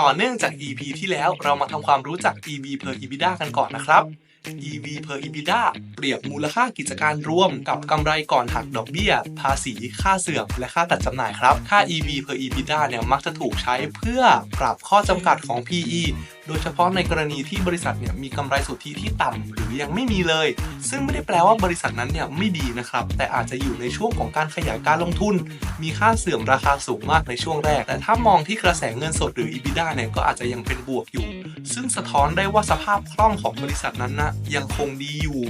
ต่อเนื่องจาก EP ที่แล้วเรามาทำความรู้จัก EV per EBITDA กันก่อนนะครับ EV per EBITDA เปรียบมูลค่ากิจการรวมกับกำไรก่อนหักดอกเบี้ย ภาษี ค่าเสื่อม และค่าตัดจำหน่ายครับ ค่า EV per EBITDA เนี่ยมักจะถูกใช้เพื่อปรับข้อจำกัดของ PE โดยเฉพาะในกรณีที่บริษัทเนี่ยมีกำไรสุทธิที่ต่ำหรือยังไม่มีเลย ซึ่งไม่ได้แปลว่าบริษัทนั้นเนี่ยไม่ดีนะครับ แต่อาจจะอยู่ในช่วงของการขยายการลงทุน มีค่าเสื่อมราคาสูงมากในช่วงแรก แต่ถ้ามองที่กระแสเงินสดหรือ EBITDA เนี่ยก็อาจจะยังเป็นบวกอยู่ ซึ่งสะท้อนได้ว่าสภาพคล่องของบริษัทนั้นนะยังคงดีอยู่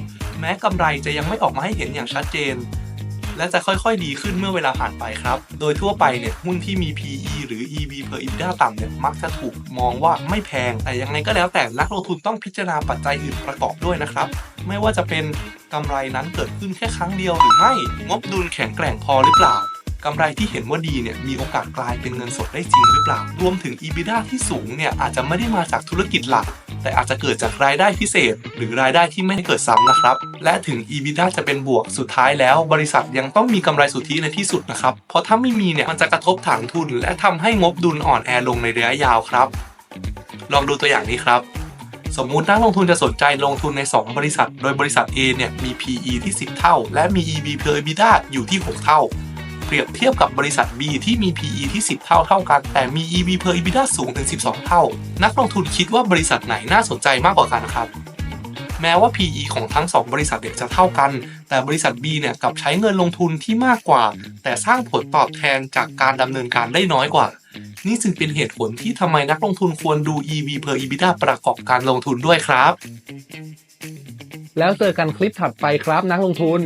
แม้กำไรจะยังไม่ออกมาให้เห็นอย่างชัดเจน และจะค่อยๆดีขึ้นเมื่อเวลาผ่านไปครับ โดยทั่วไปเนี่ยหุ้นที่มี PE หรือ EV per EBITDA ต่ำเนี่ยมักจะถูกมองว่าไม่แพง แต่ยังไงก็แล้วแต่นักลงทุนต้องพิจารณาปัจจัยอื่นประกอบด้วยนะครับ ไม่ว่าจะเป็นกำไรนั้นเกิดขึ้นแค่ครั้งเดียวหรือไม่ งบดุลแข็งแกร่งพอหรือเปล่ากำไรที่เห็นว่าดีเนี่ยมีโอกาสกลายเป็นเงินสดได้จริงหรือเปล่า รวมถึง EBITDA ที่สูงเนี่ยอาจจะไม่ได้มาจากธุรกิจหลัก แต่อาจจะเกิดจากรายได้พิเศษ หรือรายได้ที่ไม่ได้เกิดซ้ำนะครับ และถึง EBITDA จะเป็นบวกสุดท้ายแล้วบริษัทยังต้องมีกำไรสุทธิในที่สุดนะครับ เพราะถ้าไม่มีเนี่ยมันจะกระทบฐานทุน และทำให้งบดุลอ่อนแอลงในระยะยาวครับ ลองดูตัวอย่างนี้ครับสมมุตินักลงทุนจะสนใจลงทุนใน 2 บริษัท โดยบริษัท A เนี่ยมี PE ที่ 10 เท่า และมี EV per EBITDA อยู่ที่ 6 เท่า รียบเทียบกับบริษัท B ที่มี PE ที่ 10 เท่าเท่ากัน แต่มี EV per EBITDA สูงถึง 12 เท่า นักลงทุนคิดว่าบริษัทไหนน่าสนใจมากกว่ากันครับ แม้ว่า PE ของทั้ง 2 บริษัทเนี่ยจะเท่ากัน แต่บริษัท B เนี่ยกับใช้เงินลงทุนที่มากกว่า แต่สร้างผลตอบแทนจากการดำเนินการได้น้อยกว่า นี่จึงเป็นเหตุผลที่ทำไมนักลงทุนควรดู EV per EBITDA ประกอบการลงทุนด้วยครับ แล้วเจอกันคลิปถัดไปครับนักลงทุน